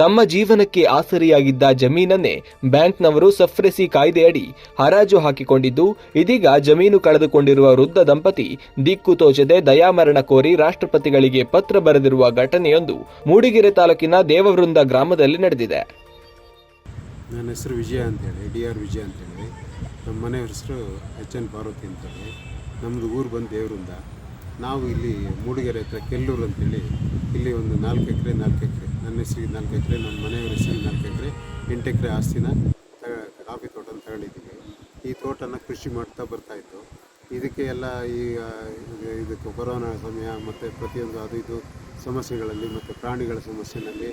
ತಮ್ಮ ಜೀವನಕ್ಕೆ ಆಸರಿಯಾಗಿದ್ದ ಜಮೀನನ್ನೇ ಬ್ಯಾಂಕ್ನವರು ಸಫ್ರೆಸಿ ಕಾಯ್ದೆಯಡಿ ಹರಾಜು ಹಾಕಿಕೊಂಡಿದ್ದು, ಇದೀಗ ಜಮೀನು ಕಳೆದುಕೊಂಡಿರುವ ವೃದ್ಧ ದಂಪತಿ ದಿಕ್ಕು ತೋಚದೆ ದಯಾಮರಣ ಕೋರಿ ರಾಷ್ಟ್ರಪತಿಗಳಿಗೆ ಪತ್ರ ಬರೆದಿರುವ ಘಟನೆಯೊಂದು ಮೂಡಿಗೆರೆ ತಾಲೂಕಿನ ದೇವವೃಂದ ಗ್ರಾಮದಲ್ಲಿ ನಡೆದಿದೆ. ನನ್ನ ಹೆಸರು ವಿಜಯ ಅಂತೇಳಿ ಡಿ ಆರ್ ವಿಜಯ ಅಂತೇಳಿ. ನಮ್ಮ ಮನೆ ಹೆಸರು ಎಚ್ ಎನ್ ಪಾರ್ವತಿ ಅಂತೇಳಿ. ನಮ್ಮದು ಊರು ಬಂದು ದೇವರಿಂದ ನಾವು ಇಲ್ಲಿ ಮೂಡಿಗೆರೆ ಹತ್ರ ಕೆಲ್ಲೂರು ಅಂತೇಳಿ, ಇಲ್ಲಿ ಒಂದು ನಾಲ್ಕು ಎಕರೆ ನಾಲ್ಕು ಎಕರೆ ನನ್ನ ಹೆಸರಿಗೆ ನಾಲ್ಕು ಎಕರೆ, ನನ್ನ ಮನೆಯವ್ರ ಹೆಸರಿಗೆ ನಾಲ್ಕು ಎಕರೆ, ಎಂಟು ಎಕರೆ ಆಸ್ತಿನ ಕಾಫಿ ತೋಟನ ತಗೊಂಡಿದ್ದೀವಿ ಈ ತೋಟನ ಕೃಷಿ ಮಾಡ್ತಾ ಬರ್ತಾಯಿತ್ತು ಇದಕ್ಕೆ ಎಲ್ಲ ಈಗ ಇದು- ಇದಕ್ಕೆ ಕೊರೋನಾ ಸಮಯ ಮತ್ತು ಪ್ರತಿಯೊಂದು ಅದು ಇದು ಸಮಸ್ಯೆಗಳಲ್ಲಿ ಮತ್ತು ಪ್ರಾಣಿಗಳ ಸಮಸ್ಯೆನಲ್ಲಿ,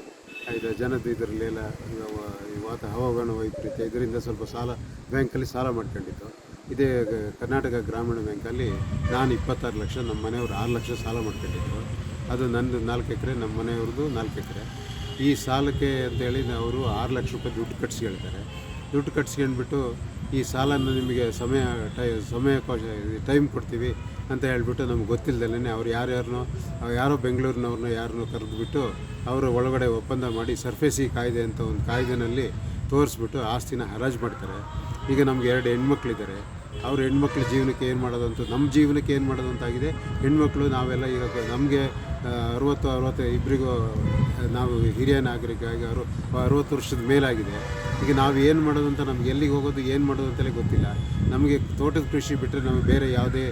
ಇದು ಜನದ ಈ ವಾತ, ಹವಾಮಾನ ವೈಪರೀತ್ಯ ಇದರಿಂದ ಸ್ವಲ್ಪ ಸಾಲ, ಬ್ಯಾಂಕಲ್ಲಿ ಸಾಲ ಮಾಡ್ಕೊಂಡಿತ್ತು. ಇದೇ ಕರ್ನಾಟಕ ಗ್ರಾಮೀಣ ಬ್ಯಾಂಕಲ್ಲಿ ನಾನು ಇಪ್ಪತ್ತಾರು ಲಕ್ಷ, ನಮ್ಮ ಮನೆಯವರು ಆರು ಲಕ್ಷ ಸಾಲ ಮಾಡ್ಕೊಂಡಿದ್ದರು ಅದು ನನ್ನದು ನಾಲ್ಕು ಎಕರೆ, ನಮ್ಮ ಮನೆಯವ್ರದ್ದು ನಾಲ್ಕು ಎಕರೆ. ಈ ಸಾಲಕ್ಕೆ ಅಂತೇಳಿ ಅವರು ಆರು ಲಕ್ಷ ರೂಪಾಯಿ ದುಡ್ಡು ಕಟ್ಸ್ಕೊಳ್ತಾರೆ ದುಡ್ಡು ಕಟ್ಸ್ಕೊಂಡ್ಬಿಟ್ಟು ಈ ಸಾಲನ ನಿಮಗೆ ಸಮಯ ಟೈ ಸಮಯಕ್ಕೋಶ ಟೈಮ್ ಕೊಡ್ತೀವಿ ಅಂತ ಹೇಳ್ಬಿಟ್ಟು ನಮ್ಗೆ ಗೊತ್ತಿಲ್ಲದಲ್ಲೇ ಅವ್ರು ಯಾರ್ಯಾರನ್ನೋ, ಯಾರೋ ಬೆಂಗಳೂರಿನವ್ರನ್ನ ಯಾರನ್ನೋ ಕರೆದುಬಿಟ್ಟು ಅವರು ಒಳಗಡೆ ಒಪ್ಪಂದ ಮಾಡಿ ಸರ್ಫೇಸಿ ಕಾಯ್ದೆ ಅಂತ ಒಂದು ಕಾಯ್ದೆನಲ್ಲಿ ತೋರಿಸ್ಬಿಟ್ಟು ಆಸ್ತಿನ ಹರಾಜು ಮಾಡ್ತಾರೆ. ಈಗ ನಮ್ಗೆ ಎರಡು ಹೆಣ್ಮಕ್ಳಿದ್ದಾರೆ. ಅವ್ರ ಹೆಣ್ಮಕ್ಳ ಜೀವನಕ್ಕೆ ಏನು ಮಾಡೋದಂತ ನಮ್ಮ ಜೀವನಕ್ಕೆ ಏನು ಮಾಡೋದಂತಾಗಿದೆ. ಹೆಣ್ಮಕ್ಳು ನಾವೆಲ್ಲ ಈಗ ನಮಗೆ ಅರುವತ್ತು ಅರವತ್ತು ಇಬ್ಬರಿಗೂ ನಾವು ಹಿರಿಯ ನಾಗರಿಕ ಈಗ ಅರು ಅರುವತ್ತು ವರ್ಷದ ಮೇಲಾಗಿದೆ. ಈಗ ನಾವು ಏನು ಮಾಡೋದು ಅಂತ ನಮ್ಗೆ ಎಲ್ಲಿಗೆ ಹೋಗೋದು, ಏನು ಮಾಡೋದು ಅಂತಲೇ ಗೊತ್ತಿಲ್ಲ. ನಮಗೆ ತೋಟದ ಕೃಷಿ ಬಿಟ್ಟರೆ ನಮಗೆ ಬೇರೆ ಯಾವುದೇ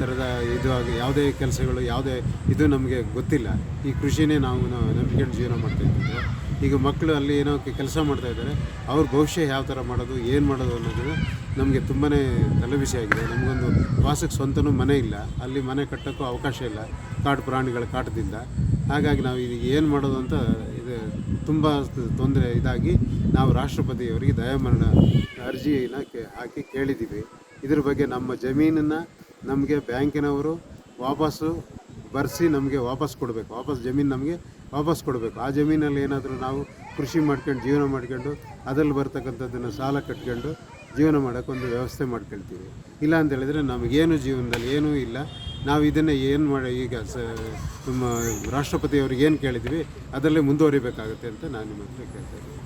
ಥರದ ಇದು ಆಗಿ, ಯಾವುದೇ ಕೆಲಸಗಳು, ಯಾವುದೇ ಇದು ನಮಗೆ ಗೊತ್ತಿಲ್ಲ. ಈ ಕೃಷಿನೇ ನಾವು ನಂಬಿಕೊಂಡು ಜೀವನ ಮಾಡ್ತಾ ಇದ್ದೀವಿ. ಈಗ ಮಕ್ಕಳು ಅಲ್ಲಿ ಏನೋ ಕೆಲಸ ಮಾಡ್ತಾ ಇದ್ದಾರೆ. ಅವ್ರ ಭವಿಷ್ಯ ಯಾವ ಥರ ಮಾಡೋದು, ಏನು ಮಾಡೋದು ಅನ್ನೋದು ನಮಗೆ ತುಂಬಾ ತಲೆಬಿಸಿ ಆಗಿದೆ. ನಮಗೊಂದು ವಾಸಕ್ಕೆ ಸ್ವಂತನೂ ಮನೆ ಇಲ್ಲ. ಅಲ್ಲಿ ಮನೆ ಕಟ್ಟೋಕ್ಕೂ ಅವಕಾಶ ಇಲ್ಲ ಕಾಡು ಪ್ರಾಣಿಗಳ ಕಾಟದಿಂದ ಹಾಗಾಗಿ ನಾವು ಇದು ಏನು ಮಾಡೋದು ಅಂತ ಇದು ತುಂಬ ತೊಂದರೆ ಇದಾಗಿ ನಾವು ರಾಷ್ಟ್ರಪತಿಯವರಿಗೆ ದಯಾಮರಣ ಅರ್ಜಿನ ಹಾಕಿ ಕೇಳಿದ್ದೀವಿ ಇದ್ರ ಬಗ್ಗೆ ನಮ್ಮ ಜಮೀನನ್ನು ನಮಗೆ ಬ್ಯಾಂಕಿನವರು ವಾಪಸ್ಸು ಬರೆಸಿ ನಮಗೆ ವಾಪಸ್ ಕೊಡಬೇಕು. ವಾಪಸ್ ಜಮೀನು ನಮಗೆ ವಾಪಸ್ ಕೊಡಬೇಕು. ಆ ಜಮೀನಲ್ಲಿ ಏನಾದರೂ ನಾವು ಕೃಷಿ ಮಾಡ್ಕೊಂಡು, ಜೀವನ ಮಾಡ್ಕೊಂಡು, ಅದರಲ್ಲಿ ಬರ್ತಕ್ಕಂಥದ್ದನ್ನು ಸಾಲ ಕಟ್ಕೊಂಡು ಜೀವನ ಮಾಡೋಕ್ಕೊಂದು ವ್ಯವಸ್ಥೆ ಮಾಡ್ಕೊಳ್ತೀವಿ. ಇಲ್ಲ ಅಂತ ಹೇಳಿದ್ರೆ ನಮಗೇನು ಜೀವನದಲ್ಲಿ ಏನೂ ಇಲ್ಲ. ನಾವು ಇದನ್ನೇ ಏನು ಮಾಡಿ, ಈಗ ಸ, ನಮ್ಮ ರಾಷ್ಟ್ರಪತಿಯವ್ರಿಗೆ ಏನು ಕೇಳಿದ್ವಿ, ಅದರಲ್ಲೇ ಮುಂದುವರಿಬೇಕಾಗುತ್ತೆ ಅಂತ ನಾನು ನಿಮ್ಮ ಹತ್ರ ಕೇಳ್ತಾ ಇದ್ದೀನಿ.